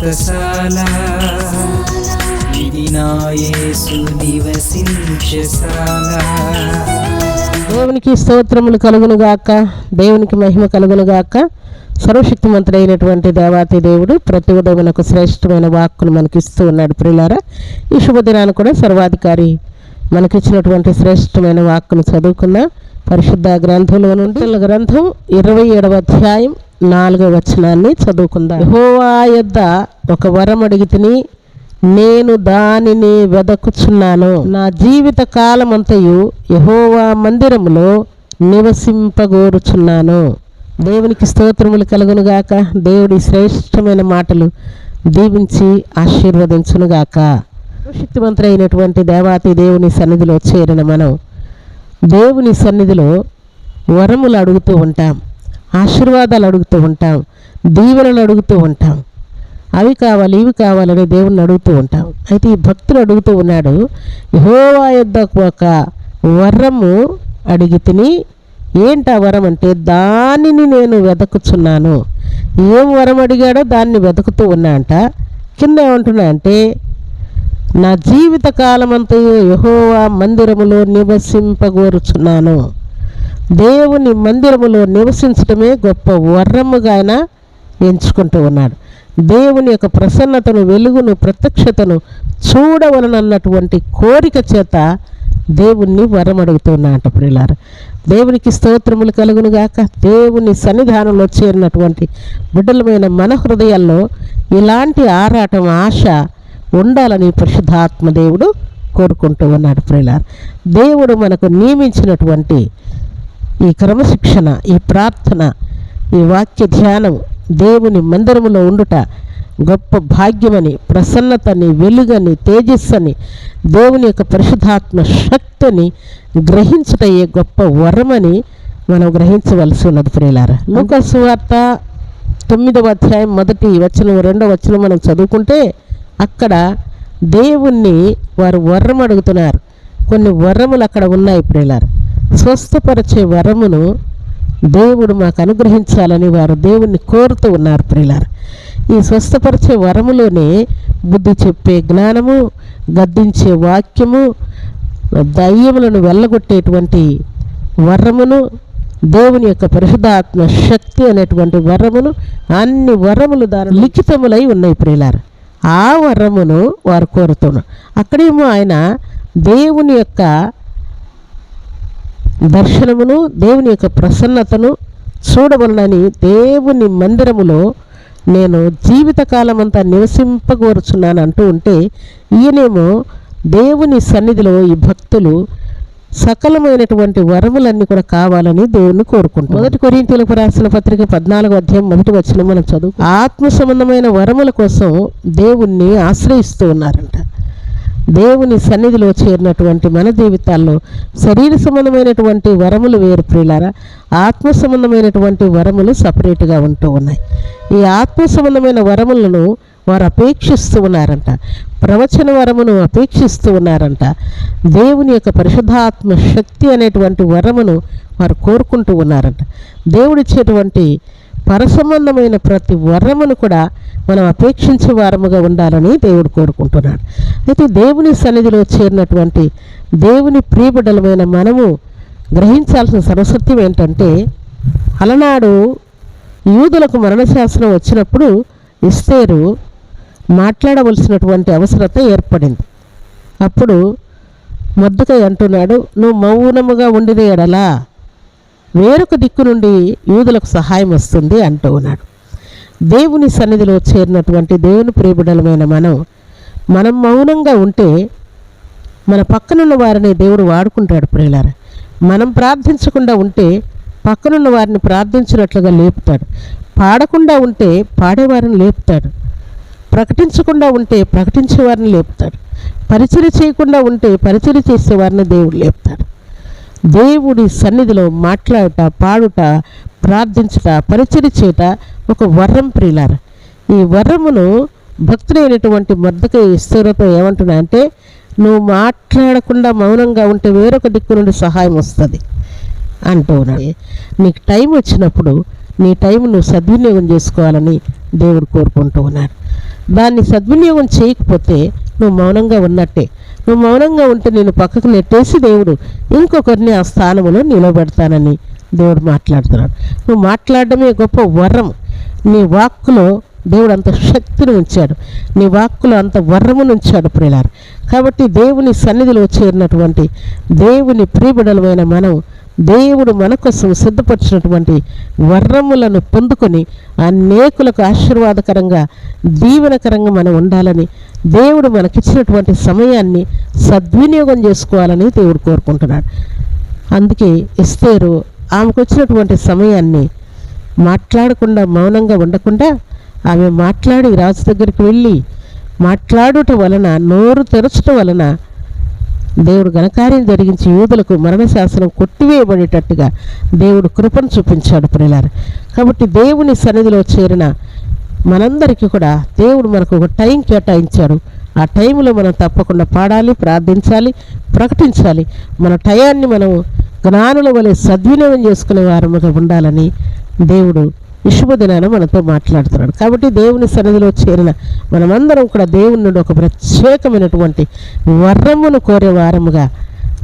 వ్రతశాల ఇది నివసించశాల దేవునికి స్తోత్రములు కలుగును గాక. దేవునికి మహిమ కలుగును గాక. సర్వశక్తిమంతుడైనటువంటి దేవాతి దేవుడు ప్రతి ఉదయమునకు శ్రేష్టమైన వాక్కును మనకి ఇస్తూ ఉన్నాడు ప్రియులారా. ఈ శుభదినాన్ని కూడా సర్వాధికారి మనకిచ్చినటువంటి శ్రేష్టమైన వాక్కును చదువుకున్న పరిశుద్ధ గ్రంథంలో నుండి. గ్రంథం ఇరవై ఏడవ అధ్యాయం నాలుగో వచనాన్ని చదువుకుందాం. హోవా యొద్ద ఒక వరం అడిగి తిని నేను దానిని వెదకుచున్నాను. నా జీవిత కాలమంతయు యహోవా మందిరములో నివసింపగోరుచున్నాను. దేవునికి స్తోత్రములు కలుగునుగాక దేవుడి శ్రేష్టమైన మాటలు దీవించి ఆశీర్వదించునుగాక. శక్తివంతులైనటువంటి దేవాతి దేవుని సన్నిధిలో చేరిన మనం దేవుని సన్నిధిలో వరములు అడుగుతూ ఉంటాం. ఆశీర్వాదాలు అడుగుతూ ఉంటాం. దీవెనలు అడుగుతూ ఉంటాం. అవి కావాలి ఇవి కావాలని దేవుణ్ణి అడుగుతూ ఉంటాం. అయితే ఈ భక్తులు అడుగుతూ ఉన్నాడు యహోవా యొద్ద ఒక వరము అడిగి తిని ఏంటి ఆ వరం అంటే దానిని నేను వెతుకుచున్నాను ఏం వరం అడిగాడో దాన్ని వెతుకుతూ ఉన్నా అంట. కింద ఏమంటున్నా అంటే నా జీవిత కాలమంతా యహోవా మందిరములో నివసింపగోరుచున్నాను. దేవుని మందిరములో నివసించడమే గొప్ప వరముగా ఆయన ఎంచుకుంటూ ఉన్నాడు. దేవుని యొక్క ప్రసన్నతను వెలుగును ప్రత్యక్షతను చూడవలనన్నటువంటి కోరిక చేత దేవుణ్ణి వరం అడుగుతున్నాట ప్రియులార. దేవునికి స్తోత్రములు కలుగునుగాక దేవుని సన్నిధానంలో చేరినటువంటి బిడ్డలమైన మన హృదయాల్లో ఇలాంటి ఆరాటం ఆశ ఉండాలని పరిశుద్ధాత్మ దేవుడు కోరుకుంటూ ఉన్నాడు ప్రియులార. దేవుడు మనకు నియమించినటువంటి ఈ క్రమశిక్షణ ఈ ప్రార్థన ఈ వాక్య ధ్యానం దేవుని మందిరములో ఉండుట గొప్ప భాగ్యమని ప్రసన్నతని వెలుగని తేజస్సని దేవుని యొక్క పరిశుద్ధాత్మ శక్తిని గ్రహించుటయే గొప్ప వరమని మనం గ్రహించవలసి ఉన్నది ప్రియులారా. లూకాసు వార్త తొమ్మిదవ అధ్యాయం మొదటి వచనం రెండవ వచనం మనం చదువుకుంటే అక్కడ దేవుణ్ణి వారు వరం అడుగుతున్నారు కొన్ని వరములు అక్కడ ఉన్నాయి ప్రియులారా. స్వస్థపరిచే వరమును దేవుడు మాకు అనుగ్రహించాలని వారు దేవుణ్ణి కోరుతూ ఉన్నారు ప్రిలారు ఈ స్వస్థపరిచే వరములోనే బుద్ధి చెప్పే జ్ఞానము గద్దించే వాక్యము దయ్యములను వెళ్ళగొట్టేటువంటి వరమును దేవుని యొక్క పరిశుద్ధాత్మ శక్తి అనేటువంటి వరమును అన్ని వరములు దాని లిఖితములై ఉన్నాయి ప్రియులార. ఆ వరమును వారు కోరుతున్నారు. అక్కడేమో ఆయన దేవుని యొక్క దర్శనమును దేవుని యొక్క ప్రసన్నతను చూడవలనని దేవుని మందిరములో నేను జీవితకాలం అంతా నివసింపగోరుచున్నాను అంటూ ఉంటే ఈయనేమో దేవుని సన్నిధిలో ఈ భక్తులు సకలమైనటువంటి వరములన్నీ కూడా కావాలని దేవుణ్ణి కోరుకుంటాం మొదటి కొరింతలకు రాసిన పత్రిక పద్నాలుగు అధ్యాయం మొదటి వచ్చిన మనం చదువు ఆత్మ సంబంధమైన వరముల కోసం దేవుణ్ణి ఆశ్రయిస్తూ ఉన్నారంట. దేవుని సన్నిధిలో చేరినటువంటి మన జీవితాల్లో శరీర సంబంధమైనటువంటి వరములు వేరు ప్రియులారా. ఆత్మ సంబంధమైనటువంటి వరములు సపరేట్గా ఉంటూ ఉన్నాయి. ఈ ఆత్మ సంబంధమైన వరములను వారు అపేక్షిస్తూ ఉన్నారంట. ప్రవచన వరమును అపేక్షిస్తూ ఉన్నారంట. దేవుని యొక్క పరిశుద్ధాత్మ శక్తి అనేటువంటి వరమును వారు కోరుకుంటూ ఉన్నారంట. దేవుడిచ్చేటువంటి పరసంబంధమైన ప్రతి వరమును కూడా మనం అపేక్షించే వారముగా ఉండాలని దేవుడు కోరుకుంటున్నాడు. అయితే దేవుని సన్నిధిలో చేరినటువంటి దేవుని ప్రియబిడ్డలమైన మనము గ్రహించాల్సిన సరస్వత్యం ఏంటంటే అలనాడు యూదులకు మరణశాసనం వచ్చినప్పుడు ఇస్తేరు మాట్లాడవలసినటువంటి అవసరత ఏర్పడింది. అప్పుడు మద్దుకై అంటున్నాడు నువ్వు మౌనముగా ఉండిన ఎడలా వేరొక దిక్కు నుండి యూదులకు సహాయం వస్తుంది అంటూ ఉన్నాడు. దేవుని సన్నిధిలో చేరినటువంటి దేవుని ప్రియబిడలమైన మనం మనం మౌనంగా ఉంటే మన పక్కనున్న వారిని దేవుడు వాడుకుంటాడు ప్రియులారా. మనం ప్రార్థించకుండా ఉంటే పక్కనున్న వారిని ప్రార్థించినట్లుగా లేపుతాడు. పాడకుండా ఉంటే పాడేవారిని లేపుతాడు. ప్రకటించకుండా ఉంటే ప్రకటించే వారిని లేపుతాడు. పరిచయం చేయకుండా ఉంటే పరిచయం చేసే వారిని దేవుడు లేపుతాడు. దేవుడి సన్నిధిలో మాట్లాడుట పాడుట ప్రార్థించుట పరిచయం చేయుట ఒక వరం ప్రిలార్ ఈ వరమును భక్తులైనటువంటి మద్దక ఇస్తూరతో ఏమంటున్నా అంటే నువ్వు మాట్లాడకుండా మౌనంగా ఉంటే వేరొక దిక్కు నుండి సహాయం వస్తుంది అంటూ నీకు టైం వచ్చినప్పుడు నీ టైం నువ్వు సద్వినియోగం చేసుకోవాలని దేవుడు కోరుకుంటూ ఉన్నాడు. దాన్ని సద్వినియోగం చేయకపోతే నువ్వు మౌనంగా ఉన్నట్టే. నువ్వు మౌనంగా ఉంటే నేను పక్కకు నెట్టేసి దేవుడు ఇంకొకరిని ఆ స్థానంలో నిలబెడతానని దేవుడు మాట్లాడుతున్నాడు. నువ్వు మాట్లాడడమే గొప్ప వరం. నీ వాక్కులో దేవుడు అంత శక్తిని ఉంచాడు. నీ వాక్కులో అంత వర్రమును ఉంచాడు ప్రిలారు కాబట్టి దేవుని సన్నిధిలో చేరినటువంటి దేవుని ప్రియబిడలమైన మనం దేవుడు మన కోసం సిద్ధపరిచినటువంటి వర్రములను పొందుకొని అనేకులకు ఆశీర్వాదకరంగా దీవెనకరంగా మనం ఉండాలని దేవుడు మనకిచ్చినటువంటి సమయాన్ని సద్వినియోగం చేసుకోవాలని దేవుడు కోరుకుంటున్నాడు. అందుకే ఇస్తేరు ఆమెకు వచ్చినటువంటి సమయాన్ని మాట్లాడకుండా మౌనంగా ఉండకుండా ఆమె మాట్లాడి రాజు దగ్గరికి వెళ్ళి మాట్లాడుట వలన నోరు తెరచటం వలన దేవుడు ఘనకార్యం జరిగించి యూదులకు మరణశాసనం కొట్టివేయబడేటట్టుగా దేవుడు కృపను చూపించాడు ప్రిలారు కాబట్టి దేవుని సన్నిధిలో చేరిన మనందరికీ కూడా దేవుడు మనకు ఒక టైం కేటాయించాడు. ఆ టైంలో మనం తప్పకుండా పాడాలి ప్రార్థించాలి ప్రకటించాలి. మన టయాన్ని మనం జ్ఞానుల వలె సద్వినియోగం చేసుకునే వారముగా ఉండాలని దేవుడు ఈ మనతో మాట్లాడుతున్నాడు. కాబట్టి దేవుని సన్నిధిలో చేరిన మనమందరం కూడా దేవుని నుండి ఒక ప్రత్యేకమైనటువంటి వర్రమును కోరే వారముగా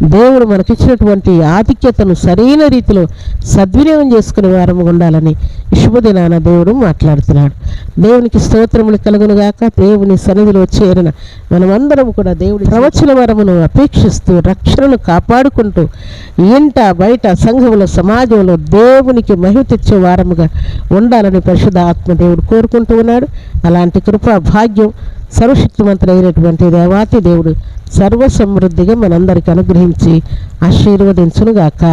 దేవుడు మనకిచ్చినటువంటి ఆధిక్యతను సరైన రీతిలో సద్వినియోగం చేసుకునే వారము ఉండాలని శుభదినాన దేవుడు మాట్లాడుతున్నాడు. దేవునికి స్తోత్రములు కలుగునుగాక దేవుని సన్నిధిలో చేరిన మనమందరం కూడా దేవుడి ప్రవచన వరమును అపేక్షిస్తూ రక్షణను కాపాడుకుంటూ ఇంట బయట సంఘములో సమాజంలో దేవునికి మహిమ తెచ్చే వారముగా ఉండాలని పరిశుద్ధ ఆత్మ దేవుడు కోరుకుంటూ ఉన్నాడు. అలాంటి కృపా భాగ్యం సర్వశక్తివంతుడైనటువంటి దేవాతి దేవుడు సర్వసమృద్ధిగా మనందరికి అనుగ్రహించి ఆశీర్వదించునుగాక.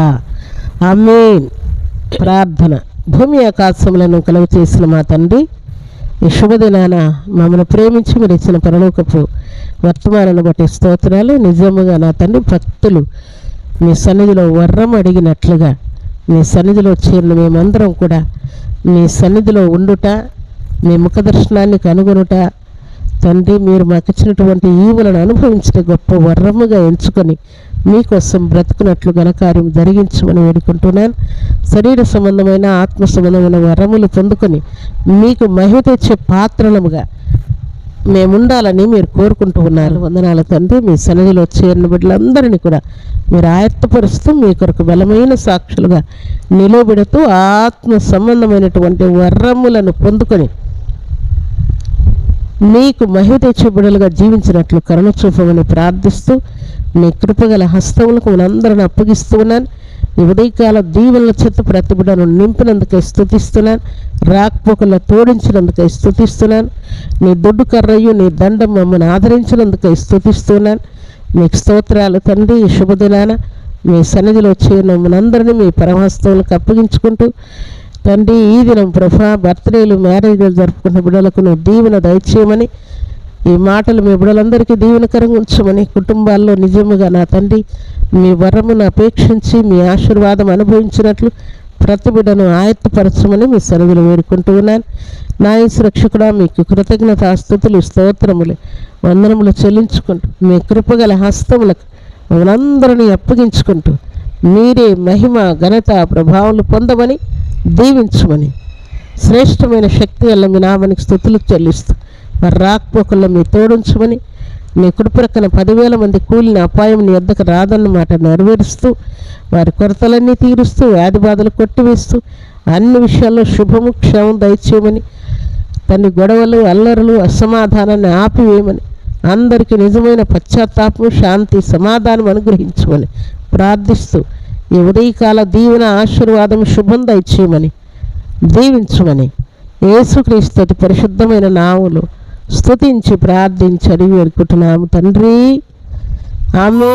ఆమేన్. ప్రార్థన. భూమి ఆకాశములను కలుగు చేసిన మా తండ్రి ఈ శుభదినాన మమ్మల్ని ప్రేమించి మీరు ఇచ్చిన పరలోకపు వర్తమానాన్ని బట్టి స్తోత్రాలు. నిజముగా నా తండ్రి భక్తులు మీ సన్నిధిలో వర్రం అడిగినట్లుగా మీ సన్నిధిలో చేరిన మేమందరం కూడా మీ సన్నిధిలో ఉండుట మీ ముఖ దర్శనాన్ని కనుగొనుట తండ్రి మీరు మాకు ఇచ్చినటువంటి ఈవులను అనుభవించిన గొప్ప వర్రముగా ఎంచుకొని మీకోసం బ్రతుకున్నట్లు ఘనకార్యం జరిగించమని వేడుకుంటున్నాను. శరీర సంబంధమైన ఆత్మ సంబంధమైన వరములు పొందుకొని మీకు మహిమ తెచ్చే పాత్రలముగా మేముండాలని మీరు కోరుకుంటూ ఉన్నారు. వందనాల తండ్రి. మీ సన్నిధిలో చేరిన బిడ్డలందరినీ కూడా మీరు ఆయత్తపరుస్తూ మీ కొరకు బలమైన సాక్షులుగా నిలబెడుతూ ఆత్మ సంబంధమైనటువంటి వర్రములను పొందుకొని మీకు మహిమ తెచ్చే జీవించినట్లు కరుణ చూపమని ప్రార్థిస్తూ నీ కృపగల హస్తములకు మనందరిని అప్పగిస్తూ ఉన్నాను. ఈ ఉదయకాల దీవెనల చెత్త ప్రతి బిడ్డను నింపినందుకే స్థుతిస్తున్నాను రాకపోకల్లో తోడించినందుకై స్థుతిస్తున్నాను నీ దొడ్డు కర్రయ్యు నీ దండం మమ్మల్ని ఆదరించినందుకై స్థుతిస్తున్నాను మీకు స్తోత్రాలు తండ్రి శుభదినాన మీ సన్నిధిలో చేరిన మనందరినీ మీ పరమహస్తములకు అప్పగించుకుంటూ తండ్రి ఈ దినం ప్రభా బర్త్డేలు మ్యారేజ్లు జరుపుకున్న బిడ్డలకు నువ్వు దీవెన దయచేయమని ఈ మాటలు మీ బిడ్డలందరికీ దీవెనకరంగా ఉంచమని కుటుంబాల్లో నిజముగా నా తండ్రి మీ వరమును అపేక్షించి మీ ఆశీర్వాదం అనుభవించినట్లు ప్రతి బిడ్డను ఆయత్తపరచమని మీ సన్నిధిలో వేడుకుంటూ ఉన్నాను. నా ఈ సురక్షకుడా మీకు కృతజ్ఞత స్థుతులు స్తోత్రములు వందనములు చెల్లించుకుంటూ మీ కృపగల హస్తములకు మనందరినీ అప్పగించుకుంటూ మీరే మహిమ ఘనత ప్రభావాలు పొందమని దీవించమని. శ్రేష్టమైన శక్తి వల్ల మీ నామానికి స్థుతులు చెల్లిస్తూ మరి రాకపోకల్లో మీ తోడుంచమని. మీ కుడిప్రక్కన పదివేల మంది కూలిన అపాయం నీ వద్దకు రాదన్నమాట నెరవేరుస్తూ వారి కొరతలన్నీ తీరుస్తూ వ్యాధి బాధలు కొట్టివేస్తూ అన్ని విషయాల్లో శుభము క్షేమం దయచేయమని. తన గొడవలు అల్లరులు అసమాధానాన్ని ఆపివేయమని. అందరికీ నిజమైన పశ్చాత్తాపం శాంతి సమాధానం అనుగ్రహించమని ప్రార్థిస్తూ ఈ ఉదయకాల దీవెన ఆశీర్వాదం శుభం దయచేయమని దీవించమని. యేసుక్రీస్తుతి పరిశుద్ధమైన నాములు స్తుతించి ప్రార్థించి అడిగి వేడుకుంటున్నాము. తండ్రి ఆమె